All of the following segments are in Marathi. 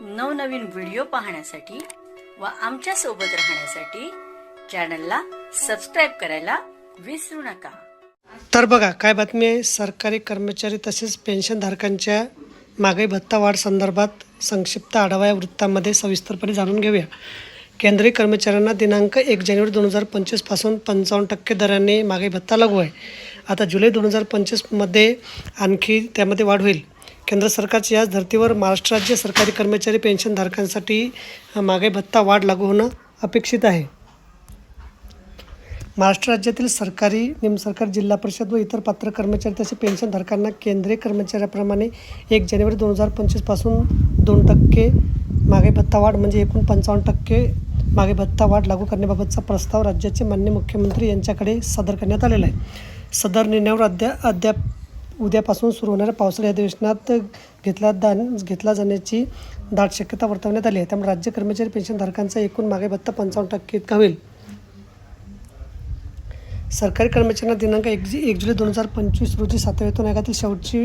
नवनवीन व्हिडिओ पाहण्यासाठी व आमच्यासोबत राहण्यासाठी चॅनलला सबस्क्राईब करायला विसरू नका. तर बघा काय बातमी आहे? सरकारी कर्मचारी तसेच पेन्शनधारकांच्या मागाई भत्ता वाढ संदर्भात संक्षिप्त आढावा या वृत्तामध्ये सविस्तरपणे जाणून घेऊया. केंद्रीय कर्मचाऱ्यांना दिनांक एक जानेवारी दोन हजार पंचवीसपासून पंचावन्न टक्के दराने महागाई भत्ता लागू आहे. आता जुलै दोन हजार पंचवीसमध्ये आणखी त्यामध्ये वाढ होईल. केंद्र सरकारच्या याच धर्तीवर महाराष्ट्र राज्य सरकारी कर्मचारी पेन्शनधारकांसाठी महागाई भत्ता वाढ लागू होणं अपेक्षित आहे. महाराष्ट्र राज्यातील सरकारी निमसरकारी जिल्हा परिषद व इतर पात्र कर्मचारी तसे पेन्शनधारकांना केंद्रीय कर्मचाऱ्याप्रमाणे एक जानेवारी दोन हजार पंचवीसपासून दोन टक्के मागे भत्ता वाढ म्हणजे एकूण पंचावन्न टक्के मागे भत्ता वाढ लागू करण्याबाबतचा प्रस्ताव राज्याचे मान्य मुख्यमंत्री यांच्याकडे सादर करण्यात आलेला आहे. सदर निर्णयावर अद्या अद्याप उद्यापासून सुरू होणाऱ्या पावसाळी अधिवेशनात घेतला दान घेतला जाण्याची दाट शक्यता वर्तवण्यात आली आहे. त्यामुळे राज्य कर्मचारी पेन्शनधारकांचा एकूण मागे भत्ता पंचावन्न टक्के इतका होईल. सरकारी कर्मचाऱ्यांना दिनांक एक जी एक जुलै दोन हजार पंचवीस रोजी सातव्या वेतन आयोगातील शेवटची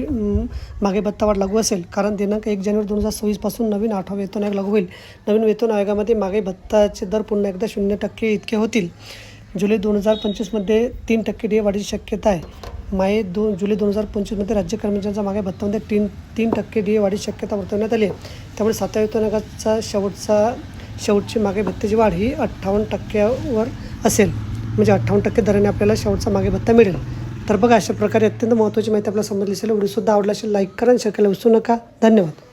मागे भत्ता वाढ लागू असेल. कारण दिनांक एक जानेवारी दोन हजार सव्वीसपासून नवीन आठवा वेतन आयोग लागू होईल. नवीन वेतन आयोगामध्ये मागे भत्ताचे दर पुन्हा एकदा शून्य टक्के इतके होतील. जुलै दोन हजार पंचवीसमध्ये तीन टक्के डी वाढीची शक्यता आहे. माये दोन जुलै दोन हजार पंचवीसमध्ये राज्य कर्मचाऱ्यांचा मागे भत्तामध्ये तीन तीन टक्के डी वाढीची शक्यता वर्तवण्यात आली आहे. त्यामुळे सातव्या वेतन शेवटचा शेवटची मागे भत्त्याची वाढ ही अठ्ठावन्न टक्क्यावर असेल. म्हणजे अठ्ठावन्न टक्के दराने आपल्याला शेवटचा मागे भत्ता मिळेल. तर बघा अशा प्रकारे अत्यंत महत्त्वाची माहिती आपल्याला समजली असेल व्हिडिओसुद्धा आवडला असेल लाईक करा आणि शेअर करायला विसरू नका. धन्यवाद.